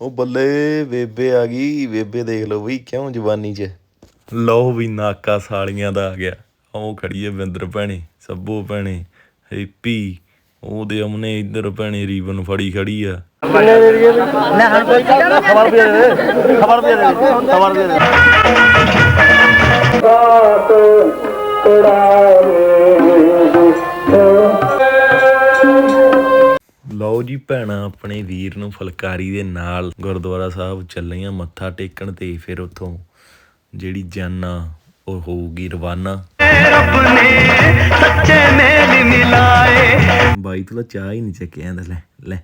ਉਹ ਬੱਲੇ ਬੇਬੇ ਆ ਗਈ। ਬੇਬੇ ਦੇਖ ਲਓ ਬਈ ਕਿਉਂ ਜਵਾਨੀ 'ਚ? ਲਓ ਵੀ ਨਾਕਾ ਸਾਲੀਆਂ ਦਾ ਆ ਗਿਆ। ਉਹ ਖੜੀ ਹੈ ਬਿੰਦਰ ਭੈਣੇ ਸੱਬੋ ਭੈਣੇ ਹੈਪੀ ਉਹਦੇ ਅਮਨੇ ਇੱਧਰ ਭੈਣੇ ਰੀਬਨ ਫੜੀ ਖੜੀ ਆ। ਲਓ ਜੀ ਭੈਣਾਂ ਆਪਣੇ ਵੀਰ ਨੂੰ ਫੁਲਕਾਰੀ ਦੇ ਨਾਲ ਗੁਰਦੁਆਰਾ ਸਾਹਿਬ ਚੱਲੀਆਂ, ਮੱਥਾ ਟੇਕਣ ਤੇ ਫਿਰ ਉੱਥੋਂ ਜਿਹੜੀ ਜਾਨਾ ਉਹ ਹੋਊਗੀ ਰਵਾਨਾ। ਬਾਈ ਤੋਂ ਚਾਹ ਹੀ ਨਹੀਂ ਚੱਕਿਆ ਲੈ ਲੈ।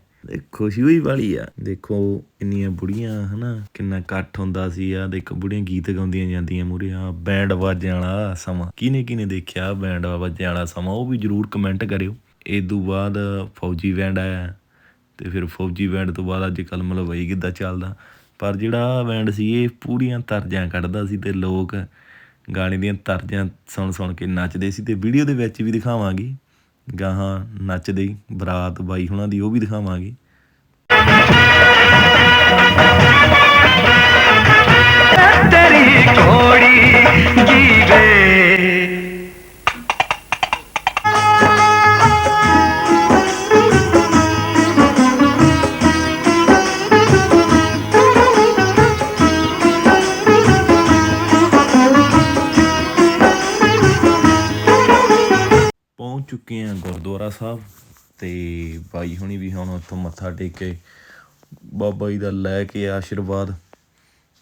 ਖੁਸ਼ੀ ਹੋਈ ਵਾਲੀ ਆ। ਦੇਖੋ, ਇੰਨੀਆਂ ਬੁੜੀਆਂ, ਹਨਾ, ਕਿੰਨਾ ਇਕੱਠ ਹੁੰਦਾ ਸੀ ਆ। ਦੇਖੋ, ਬੁੜੀਆਂ ਗੀਤ ਗਾਉਂਦੀਆਂ ਜਾਂਦੀਆਂ ਮੂਰੇ ਆ ਬੈਂਡ ਵਾਜਣ ਵਾਲਾ ਸਮਾਂ। ਕਿਹਨੇ ਕਿਨੇ ਦੇਖਿਆ ਬੈਂਡ ਵਾਜਣ ਵਾਲਾ ਸਮਾਂ? ਉਹ ਵੀ ਜਰੂਰ ਕਮੈਂਟ ਕਰਿਓ। ਇਹ ਤੋਂ ਬਾਅਦ ਫੌਜੀ ਬੈਂਡ ਆਇਆ। ਅਤੇ ਫਿਰ ਫੌਜੀ ਬੈਂਡ ਤੋਂ ਬਾਅਦ ਅੱਜ ਕੱਲ੍ਹ ਮਲਵਈ ਗਿੱਧਾ ਚੱਲਦਾ। ਪਰ ਜਿਹੜਾ ਬੈਂਡ ਸੀ, ਇਹ ਪੂਰੀਆਂ ਤਰਜਾਂ ਕੱਢਦਾ ਸੀ ਅਤੇ ਲੋਕ ਗਾਣੇ ਦੀਆਂ ਤਰਜਾਂ ਸੁਣ ਸੁਣ ਕੇ ਨੱਚਦੇ ਸੀ ਅਤੇ ਵੀਡੀਓ ਦੇ ਵਿੱਚ ਵੀ ਦਿਖਾਵਾਂਗੇ। ਗਾਹਾਂ ਨੱਚਦੇ ਬਰਾਤ ਬਾਈ ਹੁਣਾਂ ਦੀ, ਉਹ ਵੀ ਦਿਖਾਵਾਂਗੇ। ਤੇ ਬਾਈ ਹੁਣੀ ਵੀ ਹੁਣ ਉੱਥੋਂ ਮੱਥਾ ਟੇਕ ਕੇ ਬਾਬਾ ਜੀ ਦਾ ਲੈ ਕੇ ਆਸ਼ੀਰਵਾਦ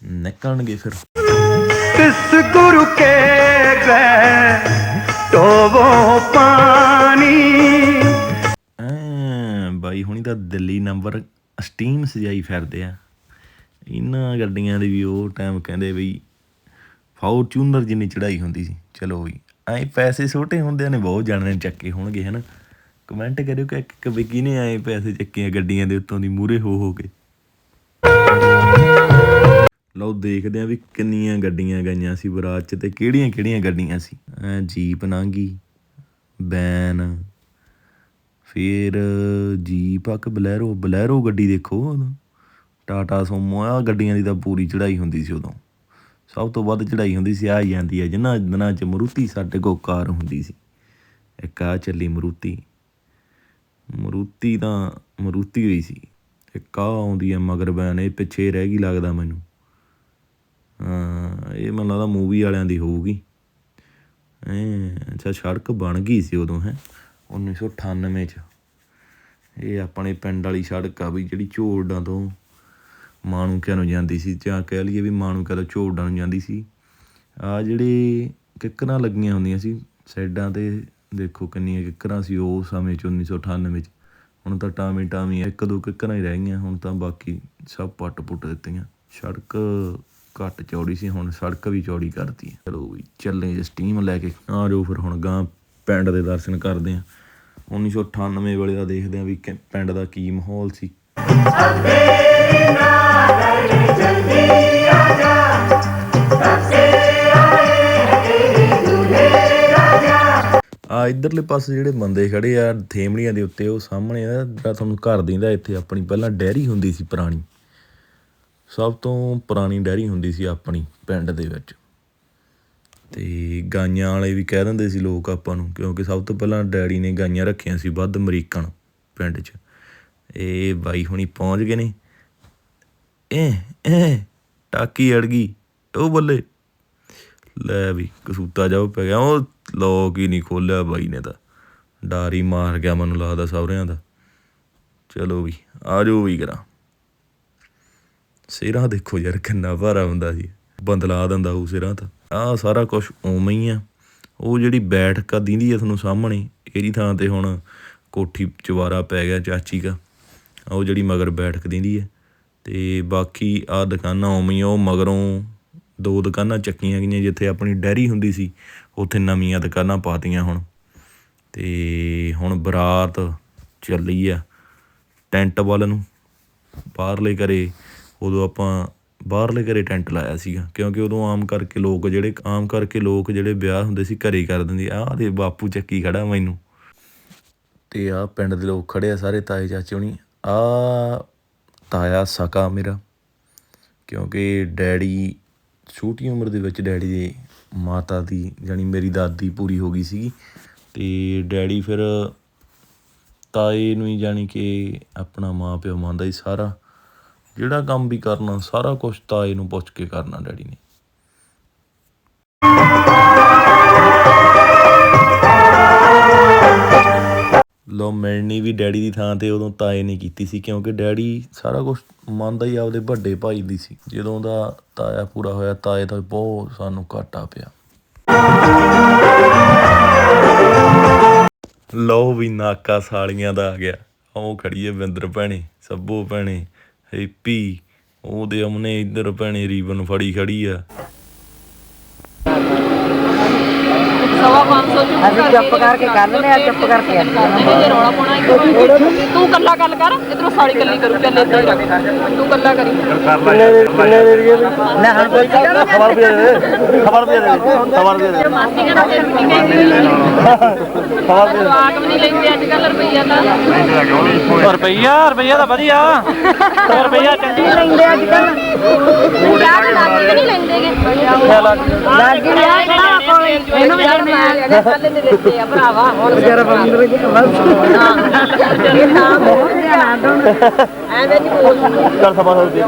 ਨਿਕਲਣਗੇ ਫਿਰ। ਤਿਸ ਗੁਰੂ ਕੇ ਗਏ ਟੋਵੋ ਪਾਣੀ। ਬਾਈ ਹੁਣੀ ਤਾਂ ਦਿੱਲੀ ਨੰਬਰ ਸਟੀਮ ਸਜਾਈ ਫਿਰਦੇ ਆ। ਇਹਨਾਂ ਗੱਡੀਆਂ ਦੇ ਵੀ ਉਹ ਟਾਈਮ ਕਹਿੰਦੇ ਬਈ ਫਾਰਚੂਨਰ ਜਿੰਨੀ ਚੜਾਈ ਹੁੰਦੀ ਸੀ। ਚਲੋ ਵੀ ਐ ਪੈਸੇ ਛੋਟੇ ਹੁੰਦਿਆਂ ਨੇ ਬਹੁਤ ਜਾਣਨੇ ਚੱਕੇ ਹੋਣਗੇ ਹਨਾ? ਕਮੈਂਟ ਕਰਿਓ ਕਿ ਇੱਕ ਵੀ ਕਿਹਨੇ ਐ ਪੈਸੇ ਚੱਕੇ ਆ ਗੱਡੀਆਂ ਦੇ ਉੱਤੋਂ ਦੀ ਮੂਰੇ ਹੋ ਹੋ ਕੇ। ਲਓ ਦੇਖਦੇ ਆ ਵੀ ਕਿੰਨੀਆਂ ਗੱਡੀਆਂ ਗਈਆਂ ਸੀ ਬਰਾਤ 'ਚ ਤੇ ਕਿਹੜੀਆਂ ਕਿਹੜੀਆਂ ਗੱਡੀਆਂ ਸੀ। ਜੀਪ ਲੰਘੀ ਬੈਨ ਫਿਰ ਜੀਪ ਆ ਕਿ ਬਲੈਰੋ ਬਲੈਰੋ ਗੱਡੀ ਦੇਖੋ ਟਾਟਾ ਸੋਮੋ ਆ ਗੱਡੀਆਂ ਦੀ ਤਾਂ ਪੂਰੀ ਚੜਾਈ ਹੁੰਦੀ ਸੀ ਉਦੋਂ। ਸਭ ਤੋਂ ਵੱਧ ਚੜਾਈ ਹੁੰਦੀ ਸੀ ਆ ਜਾਂਦੀ ਹੈ ਜਿਨ੍ਹਾਂ ਦਿਨਾਂ 'ਚ ਮਰੂਤੀ ਸਾਡੇ ਕੋਲ ਕਾਰ ਹੁੰਦੀ ਸੀ। ਇੱਕ ਆ ਚੱਲੀ ਮਰੂਤੀ। ਮਰੂਤੀ ਤਾਂ ਮਰੂਤੀ ਹੋਈ ਸੀ। ਇੱਕ ਆ ਆਉਂਦੀ ਹੈ ਮਗਰ ਬੈਨ ਇਹ ਪਿੱਛੇ ਰਹਿ ਗਈ ਲੱਗਦਾ ਮੈਨੂੰ। ਹਾਂ, ਇਹ ਮੈਨੂੰ ਲੱਗਦਾ ਮੂਵੀ ਵਾਲਿਆਂ ਦੀ ਹੋਊਗੀ। ਐ ਅੱਛਾ, ਸੜਕ ਬਣ ਗਈ ਸੀ ਉਦੋਂ, ਹੈ 1998 ਚ। ਇਹ ਆਪਣੇ ਪਿੰਡ ਵਾਲੀ ਸੜਕ ਆ ਵੀ ਜਿਹੜੀ ਝੋੜਾਂ ਤੋਂ ਮਾਣੂਕਿਆਂ ਨੂੰ ਜਾਂਦੀ ਸੀ, ਜਾਂ ਕਹਿ ਲਈਏ ਵੀ ਮਾਣੂਕਿਆਂ ਤੋਂ ਝੋੜਾਂ ਨੂੰ ਜਾਂਦੀ ਸੀ। ਆ ਜਿਹੜੇ ਕਿੱਕਰਾਂ ਲੱਗੀਆਂ ਹੁੰਦੀਆਂ ਸੀ, ਸਾਈਡਾਂ ਤੇ ਦੇਖੋ ਕਿੰਨੀਆਂ ਕਿੱਕਰਾਂ ਸੀ ਉਹ ਸਮੇਂ ਚ 1998 ਚ। ਹੁਣ ਤਾਂ ਟਾਵੀਂ ਟਾਵੀਂ ਇੱਕ ਦੋ ਕਿੱਕਰਾਂ ਹੀ ਰਹਿ ਗਈਆਂ, ਹੁਣ ਤਾਂ ਬਾਕੀ ਸਭ ਪੱਟ ਪੁੱਟ ਦਿੱਤੀਆਂ। ਸੜਕ ਘੱਟ ਚੌੜੀ ਸੀ, ਹੁਣ ਸੜਕ ਵੀ ਚੌੜੀ ਕਰਤੀ ਹੈ ਚਲੋ ਵੀ ਚੱਲੇ ਜੇ ਸਟੀਮ ਲੈ ਕੇ। ਆ ਜਾਓ ਫਿਰ ਹੁਣ ਗਾਂ ਪਿੰਡ ਦੇ ਦਰਸ਼ਨ ਕਰਦੇ ਆ। 1998 ਵੇਲੇ ਦਾ ਦੇਖਦੇ ਆ ਵੀ ਪਿੰਡ ਦਾ ਕੀ ਮਾਹੌਲ ਸੀ। ਆ ਇਧਰਲੇ ਪਾਸੇ ਜਿਹੜੇ ਬੰਦੇ ਖੜੇ ਆ ਥੇਮੜੀਆਂ ਦੇ ਉੱਤੇ, ਉਹ ਸਾਹਮਣੇ ਆ, ਜਿਹੜਾ ਤੁਹਾਨੂੰ ਘਰ ਦਿੰਦਾ ਇੱਥੇ ਆਪਣੀ, ਪਹਿਲਾਂ ਡੈਰੀ ਹੁੰਦੀ ਸੀ ਪੁਰਾਣੀ। ਸਭ ਤੋਂ ਪੁਰਾਣੀ ਡੈਰੀ ਹੁੰਦੀ ਸੀ ਆਪਣੀ, ਪਿੰਡ ਦੇ ਵਿੱਚ। ਤੇ ਗਾਈਆਂ ਵਾਲੇ ਵੀ ਕਹਿ ਦਿੰਦੇ ਸੀ ਲੋਕ ਆਪਾਂ ਨੂੰ, ਕਿਉਂਕਿ ਸਭ ਤੋਂ ਪਹਿਲਾਂ ਡੈਡੀ ਨੇ ਗਾਈਆਂ ਰੱਖੀਆਂ ਸੀ ਵੱਧ ਅਮਰੀਕਨ ਪਿੰਡ 'ਚ। ਇਹ ਬਾਈ ਹੁਣੀ ਪਹੁੰਚ ਗਏ ਨੇ। ਐ ਇਹ ਟਾਕੀ ਅੜ ਗਈ ਉਹ ਬੱਲੇ। ਲੈ ਵੀ ਕਸੂਤਾ ਜਾਓ ਪੈ ਗਿਆ। ਉਹ ਲੋਕ ਹੀ ਨਹੀਂ ਖੋਲਿਆ ਬਾਈ ਨੇ ਤਾਂ। ਡਾਰੀ ਮਾਰ ਗਿਆ ਮੈਨੂੰ ਲੱਗਦਾ ਸਹੁਰਿਆਂ ਦਾ। ਚਲੋ ਵੀ ਆ ਜਾਓ ਵੀ ਕਰਾਂ। ਸਿਰਾਂ ਦੇਖੋ ਯਾਰ ਕਿੰਨਾ ਭਾਰਾ ਹੁੰਦਾ ਸੀ। ਬੰਦਲਾ ਦਿੰਦਾ ਉਹ ਸਿਰਾਂ ਤਾਂ। ਆ ਸਾਰਾ ਕੁਝ ਉਵੇਂ ਹੀ ਆ। ਉਹ ਜਿਹੜੀ ਬੈਠਕ ਆ ਦਿੰਦੀ ਆ ਤੁਹਾਨੂੰ ਸਾਹਮਣੇ। ਇਹਦੀ ਥਾਂ ਤੇ ਹੁਣ ਕੋਠੀ ਚਵਾਰਾ ਪੈ ਗਿਆ ਚਾਚੀ ਦਾ। ਉਹ ਜਿਹੜੀ ਮਗਰ ਬੈਠਕ ਦਿੰਦੀ ਹੈ। ਤੇ ਬਾਕੀ ਆ ਦੁਕਾਨਾਂ ਉਵੇਂ ਹੀ ਆ, ਉਹ ਮਗਰੋਂ ਦੋ ਦੁਕਾਨਾਂ ਚੱਕੀਆਂ ਗਈਆਂ ਜਿੱਥੇ ਆਪਣੀ ਡੈਰੀ ਹੁੰਦੀ ਸੀ, ਉੱਥੇ ਨਵੀਆਂ ਦੁਕਾਨਾਂ ਪਾਤੀਆਂ ਹੁਣ। ਤੇ ਹੁਣ ਬਰਾਤ ਚੱਲੀ ਆ ਟੈਂਟ ਵੱਲ ਨੂੰ। ਬਾਹਰਲੇ ਘਰੇ ਉਦੋਂ ਆਪਾਂ ਬਾਹਰਲੇ ਘਰੇ ਟੈਂਟ ਲਾਇਆ ਸੀਗਾ, ਕਿਉਂਕਿ ਉਦੋਂ ਆਮ ਕਰਕੇ ਲੋਕ ਜਿਹੜੇ, ਆਮ ਕਰਕੇ ਲੋਕ ਜਿਹੜੇ ਵਿਆਹ ਹੁੰਦੇ ਸੀ ਘਰੇ ਹੀ ਕਰ ਦਿੰਦੇ, ਆਹ ਦੇ ਬਾਪੂ ਚੱਕੀ ਖੜਾ ਮੈਨੂੰ। ਤੇ ਆ ਪਿੰਡ ਦੇ ਲੋਕ ਖੜੇ ਆ ਸਾਰੇ ਤਾਏ ਚਾਚੇ ਹੁਣੀ ਆ ਤਾਇਆ ਸਕਾ ਮੇਰਾ, ਕਿਉਂਕਿ ਡੈਡੀ ਛੋਟੀ ਉਮਰ ਦੇ ਵਿੱਚ ਡੈਡੀ ਦੇ ਮਾਤਾ ਦੀ ਜਾਣੀ ਮੇਰੀ ਦਾਦੀ ਪੂਰੀ ਹੋ ਗਈ ਸੀਗੀ। ਅਤੇ ਡੈਡੀ ਫਿਰ ਤਾਏ ਨੂੰ ਹੀ ਜਾਣੀ ਕਿ ਆਪਣਾ ਮਾਂ ਪਿਓ ਮੰਨਦਾ ਸੀ ਸਾਰਾ। ਜਿਹੜਾ ਕੰਮ ਵੀ ਕਰਨਾ, ਸਾਰਾ ਕੁਝ ਤਾਏ ਨੂੰ ਪੁੱਛ ਕੇ ਕਰਨਾ ਡੈਡੀ ਨੇ। ਲੋ ਮਿਲਣੀ ਵੀ ਡੈਡੀ ਦੀ ਥਾਂ ਤੇ ਉਦੋਂ ਤਾਏ ਨੇ ਕੀਤੀ ਸੀ ਕਿਉਂਕਿ ਡੈਡੀ ਸਾਰਾ ਕੁਝ ਮੰਨਦਾ ਹੀ ਆਪਦੇ ਵੱਡੇ ਭਾਈ ਦੀ ਸੀ। ਜਦੋਂ ਦਾ ਤਾਇਆ ਪੂਰਾ ਹੋਇਆ, ਤਾਏ ਦਾ ਬਹੁਤ ਸਾਨੂੰ ਘਾਟਾ ਪਿਆ। ਲਓ ਵੀ ਨਾਕਾ ਸਾਲੀਆਂ ਦਾ ਆ ਗਿਆ। ਉਹ ਖੜੀ ਹੈ ਵਿੰਦਰ ਭੈਣੇ, ਸੱਬੋ ਭੈਣੇ, ਹੈਪੀ, ਉਹਦੇ ਅਮਨੇ ਇੱਧਰ ਭੈਣੇ ਰੀਬਨ ਫੜੀ ਖੜੀ ਆ। ਸਵਾ 500 ਚੁੱਪ ਅਸੀਂ ਚੁੱਪ ਕਰਕੇ ਕਰ ਲੈਂਦੇ ਆ ਚੁੱਪ ਕਰਕੇ ਆ ਨਹੀਂ ਜੇ ਰੌਲਾ ਪਾਉਣਾ ਇੱਕ ਤੂੰ ਕੱਲਾ ਗੱਲ ਕਰ ਇਧਰੋਂ ਸਾਲੀ ਕੱਲੀ ਕਰੂ ਚੱਲ ਇੱਦਾਂ ਹੀ ਰੱਖ। ਤੂੰ ਕੱਲਾ ਕਰੀ। ਨਾ ਹਣ ਕੋਈ ਖਬਰ ਵੀ ਦੇ ਖਬਰ ਵੀ ਦੇ ਖਬਰ ਵੀ ਦੇ ਮਾਸੀ ਕਹਿੰਦਾ ਤੇ ਨਹੀਂ। ਕਹਿੰਦੀ ਜਵਾਕ ਵੀ ਨਹੀਂ ਲੈਂਦੇ ਅੱਜ ਕੱਲ ਰੁਪਈਆ ਤਾਂ। ਰੁਪਈਆ ਰੁਪਈਆ ਤਾਂ ਵਧੀਆ। ਰੁਪਈਆ ਚੰਗੀ। ਲੈਂਦੇ ਅੱਜ ਕੱਲ ਨਹੀਂ ਲੈਂਦੇਗੇ। ਲੱਗ ਗਿਆ। ਇਹਨੂੰ ਵੀ ਲੈਣੇ ਆ ਕੱਲ ਦੇ ਲੈਂਦੇ ਆ ਭਰਾਵਾ ਹੁਣ ਜਰਾ ਬੰਦਰ ਜੀ ਬਸ ਐਵੇਂ ਨਹੀਂ ਬੋਲ ਚੱਲ ਸਭਾ ਹੋ ਗਈ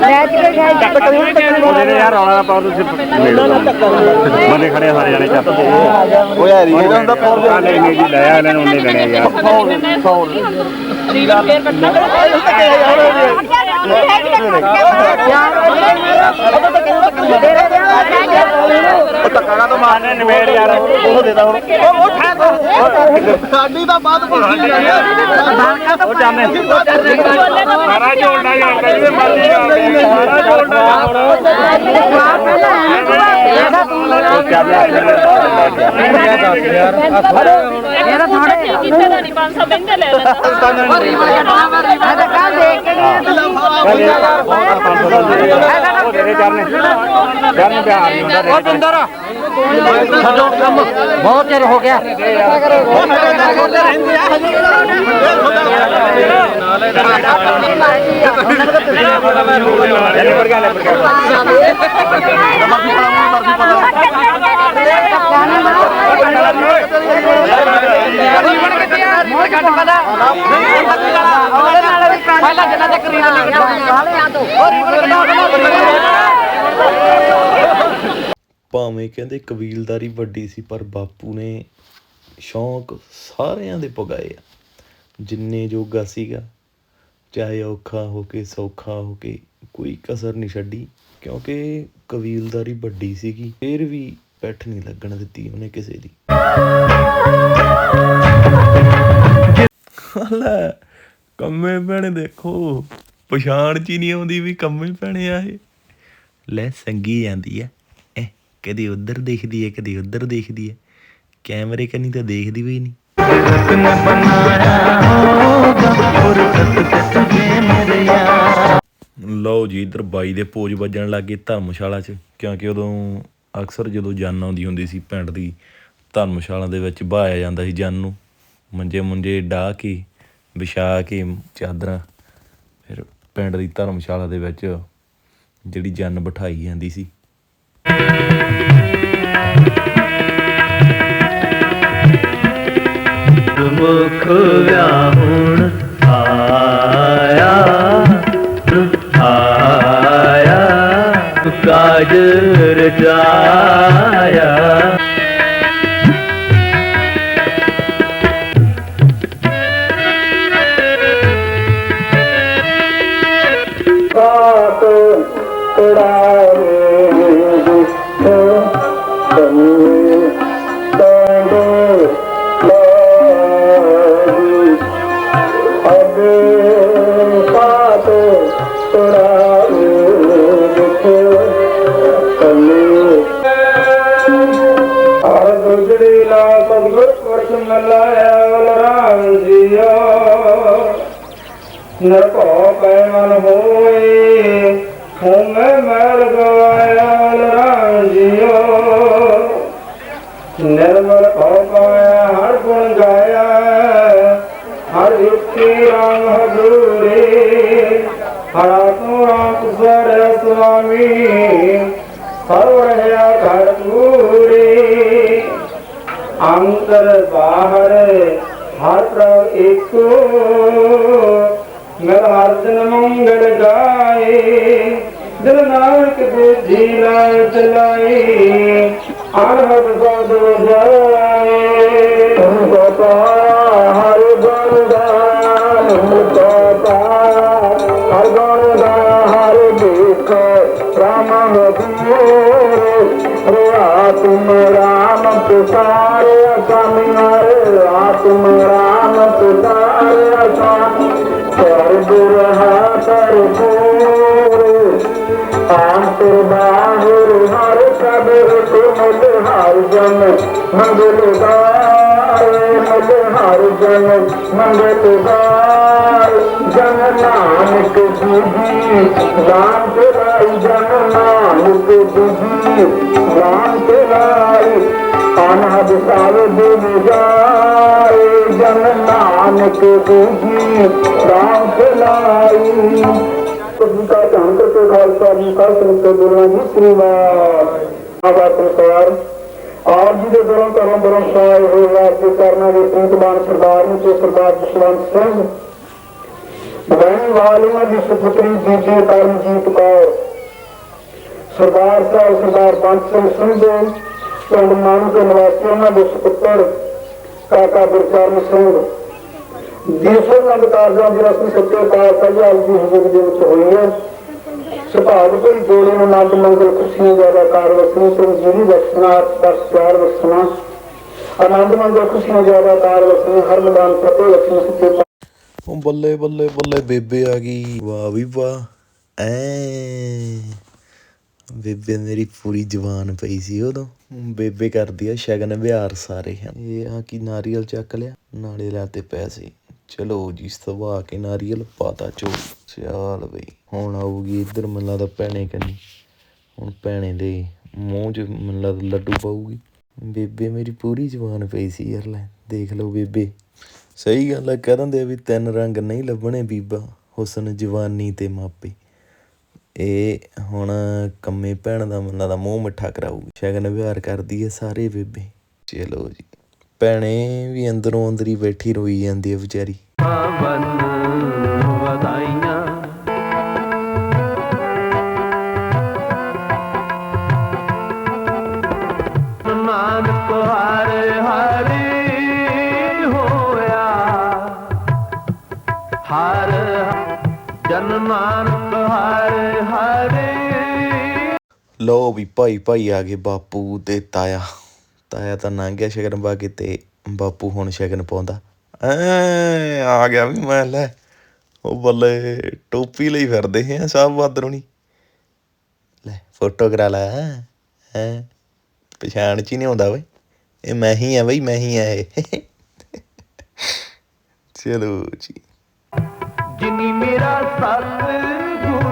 ਲੈਟ ਕੇ ਯਾਰ ਰੌਲਾ ਪਾ ਤੁਸੀਂ ਬੰਦੇ ਖੜੇ ਆ ਸਾਰੇ ਜਾਣੇ ਚੱਪ ਉਹ ਯਾਰ ਇਹ ਹੁੰਦਾ ਪੌਰ ਦੇ ਨਹੀਂ ਜੀ ਲੈ ਆ ਲੈਣ ਉਹਨੇ ਲੈਣੇ ਯਾਰ ਰੀਵਨ ਫੇਰ ਕੱਟਣਾ ਧੱਕਾ ਤਾਂ ਮਾਰਨੇ ਨਿਬੇੜ ਯਾਰ ਉਹ ਦੇਦਾ ਹੁਣ ਉਹ ਸਾਡੀ ਤਾਂ ਬਾਤ ਪੁੱਛੀ ਉਹ ਜਾਣੇ ਸਾਰਾ ਜੋੜਨਾ ਯਾਰ ਜਿਵੇਂ ਮਰਜ਼ੀ ਕਰ ਸਾਰਾ ਜੋੜਨਾ ਇਹਦਾ ਥੋੜੇ ਦਾ ਨਹੀਂ 500 ਮਹਿੰਗਾ ਲੈ ਲੈਂਦਾ ਤਾਂ ਕੱਲ ਦੇਖ ਬਹੁਤ ਗਈ ਉਹ ਦੇ ਦੇ ਚਰਨੇ ਚਰਨ ਬਿਹਾਰ ਨਹੀਂ ਹੁੰਦਾ ਉਹ ਬੰਦਰ ਬਹੁਤ ਚਿਰ ਹੋ ਗਿਆ ਪਹਿਲਾਂ ਜਿੰਨਾ ਚੱਕ ਰੀਵਨ ਲੈ ਭਾਵੇਂ ਕਹਿੰਦੇ ਕਬੀਲਦਾਰੀ ਵੱਡੀ ਸੀ, ਪਰ ਬਾਪੂ ਨੇ ਸ਼ੌਂਕ ਸਾਰਿਆਂ ਦੇ ਪੁਗਾਏ ਆ। ਜਿੰਨੇ ਜੋਗਾ ਸੀਗਾ, ਚਾਹੇ ਔਖਾ ਹੋ ਕੇ ਸੌਖਾ ਹੋ ਕੇ ਕੋਈ ਕਸਰ ਨਹੀਂ ਛੱਡੀ, ਕਿਉਂਕਿ ਕਬੀਲਦਾਰੀ ਵੱਡੀ ਸੀਗੀ, ਫਿਰ ਵੀ ਪੈਠ ਨਹੀਂ ਲੱਗਣ ਦਿੱਤੀ ਉਹਨੇ ਕਿਸੇ ਦੀ। ਲੈ ਕੰਮੇ ਭੈਣੇ ਦੇਖੋ, ਪਛਾਣ ਚ ਹੀ ਨਹੀਂ ਆਉਂਦੀ ਵੀ ਕੰਮੇ ਭੈਣੇ ਆ ਇਹ। ਲੈ ਸੰਗੀ ਜਾਂਦੀ ਐ ਕਦੀ ਉੱਧਰ ਦੇਖਦੀ ਹੈ ਕਦੀ ਉੱਧਰ ਦੇਖਦੀ ਹੈ ਕੈਮਰੇ ਕੰਨੀ ਤਾਂ ਦੇਖਦੀ ਵੀ ਨਹੀਂ ਲਓ ਜੀ, ਇਧਰ ਬਾਈ ਦੇ ਪੋਜ ਵੱਜਣ ਲੱਗੇ ਧਰਮਸ਼ਾਲਾ 'ਚ। ਕਿਉਂਕਿ ਉਦੋਂ ਅਕਸਰ ਜਦੋਂ ਜਨ ਆਉਂਦੀ ਹੁੰਦੀ ਸੀ ਪਿੰਡ ਦੀ, ਧਰਮਸ਼ਾਲਾ ਦੇ ਵਿੱਚ ਬਹਾਇਆ ਜਾਂਦਾ ਸੀ ਜਨ ਨੂੰ। ਮੰਜੇ ਮੁੰਜੇ ਢਾਹ ਕੇ, ਵਿਛਾ ਕੇ, ਚਾਦਰਾਂ। ਫਿਰ ਪਿੰਡ ਦੀ ਧਰਮਸ਼ਾਲਾ ਦੇ ਵਿੱਚ ਜਿਹੜੀ ਜਨ ਬਿਠਾਈ ਜਾਂਦੀ ਸੀ। Música ਨਰਕੋ ਪੈ ਹੋਏ ਹੋਮੈ ਮੈਲ ਗਵਾਇਆ ਰਾਮ ਜੀਓ ਨਿਰਮਲ ਕੋ ਪਾਇਆ ਹਰ ਗੁਣ ਗਾਇਆ ਹਰ ਇੱਕੇ ਰਾਮ ਹਜ਼ੂਰੇ ਹਰਾ ਤੂੰ ਰਾਮ ਸਰ ਸੁਆਮੀ ਸਰਵ ਰਹਾ ਘਰ ਪੂਰੇ ਅੰਤਰ ਬਾਹਰ ਹਰ ਪ੍ਰਭ ਏਕੋ। ਮੇਰਾ ਮੰਗਲ ਗਾਏ ਦਿਲ ਨਾਨਕ ਬੁਝੀ ਲਾਇ ਚਲਾਏ ਅਨਹਦ ਸਦ ਜਾਏ। ਤੋਤਾ ਹਰ ਗੁਣ ਗਾਨ ਤੋਤਾ ਹਰ ਗੁਣ ਗਾਨ ਹਰ ਦੇਖ ਰਾਮ ਹਦੂਰ ਰੇ ਤੁਮ ਰਾਮ ਪੁਕਾਰੇ ਅਸਾਮੀ ਹਰ ਆਤਮ ਰਾਮ ਪੁਕਾਰੇ ਅਸਾਮੀ ਕਰ ਦੁਰਹਾ ਕਰ ਆਂਤਰ ਬਾਹਰ ਹਰ ਕਬਰ ਤੁਮ ਰਾਮ ਤੇਰਾਈ ਜਨ ਨਾਨਕ ਜੀਜੀ ਰਾਮ ਤੇਰਾਈ ਜਨ ਨਾਨਕ ਜੀਜੀ ਰਾਮ ਤੇਰਾਈ ਜੀ ਕਾ ਧੰਨ ਕਰਕੇ ਖਾਲਸਾ, ਜੀ ਕਾ ਸੰਤ ਗੁਰਾਂ ਸ੍ਰੀ ਵਾਹਿਗੁਰੂ ਆਵਾ ਆਪ ਜੀ ਦੇ ਦਰੋਂ ਕਰਮ ਬਰੋਂ ਸਾਇ ਹੋਏ ਵਾਸਤੇ ਕਰਨਾ ਦੇ ਸੰਤਬਾਨ ਸਰਦਾਰ ਨੂੰ ਤੇ ਸਰਦਾਰ ਜਸਵੰਤ ਸਿੰਘ। ਬਹਿਣ ਵਾਲੀਆਂ ਦੀ ਸੁਪੁੱਤਰੀ ਬੀਬੀ ਕਰਮਜੀਤ ਕੌਰ। ਸਰਦਾਰ ਸਾਹਿਬ, ਸਰਦਾਰ ਪੰਜ ਸਿੰਘ ਸੰਧੂ, ਪਿੰਡ ਮਾਨੂ ਦੇ ਨਿਵਾਸੀ, ਉਹਨਾਂ ਦੇ ਸੁਪੁੱਤਰ ਕਾਕਾ ਗੁਰਚਰਨ ਸਿੰਘ। ਦੇਸ਼ੋਂ ਨੰਦ ਕਾਰਜਾਂ ਦੀ ਰਸਮ ਸੱਚੇ ਪਾਤਸ਼ਾਹ ਜੀ ਆਪ ਦੀ ਹਜ਼ੂਰ ਦੇ ਵਿੱਚ ਹੋਈ ਹੈ। ਸੁਭਾਗ ਕੋਈ ਜੋੜੇ ਨੂੰ ਆਨੰਦ ਮੰਗਲ ਖੁਸ਼ੀਆਂ ਜ਼ਿਆਦਾ ਕਾਰ ਵਸਣੀ ਸਿੰਘ ਜਿਹੜੀ ਬਖਸ਼ਣਾ, ਦਸ ਪਿਆਰ ਵਸਣਾ ਆਨੰਦ ਮੰਗਲ ਖੁਸ਼ੀਆਂ ਜ਼ਿਆਦਾ ਕਾਰ ਵਸਣੀ ਹਰ ਮੈਦਾਨ ਫਤਿਹ ਵਸਣੀ ਸੱਚੇ ਉਹ ਬੱਲੇ ਬੱਲੇ ਬੱਲੇ ਬੇਬੇ ਆ ਗਈ। ਵਾਹ ਵੀ ਵਾਹ। ਐ। ਬੇਬੇ ਮੇਰੀ ਪੂਰੀ ਜਵਾਨ ਪਈ ਸੀ ਉਦੋਂ। ਬੇਬੇ ਕਰਦੀ ਆ ਸ਼ਗਨ ਵਿਹਾਰ ਸਾਰੇ। ਇਹ ਆ ਕਿ ਨਾਰੀਅਲ ਚੱਕ ਲਿਆ। ਨਾਲੇ ਲਾਤੇ ਪੈਸੇ। ਚਲੋ ਜੀ ਸਵਾ ਕੇ ਨਾਰੀਅਲ ਪਾਤਾ ਚੋ ਚੱਲ ਬਈ। ਹੁਣ ਆਊਗੀ ਇੱਧਰ ਮੈਨੂੰ ਲੱਗਦਾ ਭੈਣੇ ਕੰਨੀ। ਹੁਣ ਭੈਣੇ ਦੇ ਮੂੰਹ 'ਚ ਮੈਨੂੰ ਲੱਗਦਾ ਲੱਡੂ ਪਾਊਗੀ। ਬੇਬੇ ਮੇਰੀ ਪੂਰੀ ਜਵਾਨ ਪਈ ਸੀ ਯਾਰ, ਲੈ ਦੇਖ ਲਓ ਬੇਬੇ। ਸਹੀ ਗੱਲ ਆ, ਕਹਿ ਦਿੰਦੇ ਆ ਵੀ ਤਿੰਨ ਰੰਗ ਨਹੀਂ ਲੱਭਣੇ ਬੀਬਾ। ਹੁਸਨ ਜਵਾਨੀ ਤੇ ਮਾਪੇ। ਇਹ ਹੁਣ ਕੰਮੇ ਭੈਣ ਦਾ ਮਨ ਦਾ ਮੂੰਹ ਮਿੱਠਾ ਕਰਾਊਗੀ। ਸ਼ਗਨ ਵਿਹਾਰ ਕਰਦੀ ਹੈ ਸਾਰੇ ਬੇਬੇ। ਚਲੋ ਜੀ। ਭੈਣੇ ਵੀ ਅੰਦਰੋਂ ਅੰਦਰ ਹੀ ਬੈਠੀ ਰੋਈ ਜਾਂਦੀ ਹੈ ਵਿਚਾਰੀ। ਨਾਨਕ ਲੋ ਵੀ ਭਾਈ ਭਾਈ ਆ ਗਏ ਬਾਪੂ ਤੇ ਤਾਇਆ। ਤਾਇਆ ਤਾਂ ਲੰਘ ਗਿਆ ਸ਼ਗਨ ਪਾ ਕੇ ਤੇ ਬਾਪੂ ਹੁਣ ਸ਼ਗਨ ਪਾਉਂਦਾ। ਐ ਆ ਗਿਆ ਵੀ ਮੈਂ, ਲੈ, ਉਹ ਬੱਲੇ ਟੋਪੀ ਲਈ ਫਿਰਦੇ ਆ ਸਭ ਬਾਦਰੋਂ ਲੈ, ਫੋਟੋ ਕਰਾ ਲੈ, ਹੈ ਪਛਾਣ ਚ ਹੀ ਨਹੀਂ ਆਉਂਦਾ ਓਏ। ਇਹ ਮੈਂ ਹੀ ਆ ਬਈ, ਮੈਂ ਹੀ ਆ ਇਹ। ਚਲੋ ਜੀ। ਜਿਨੀ ਮੇਰਾ ਸਤ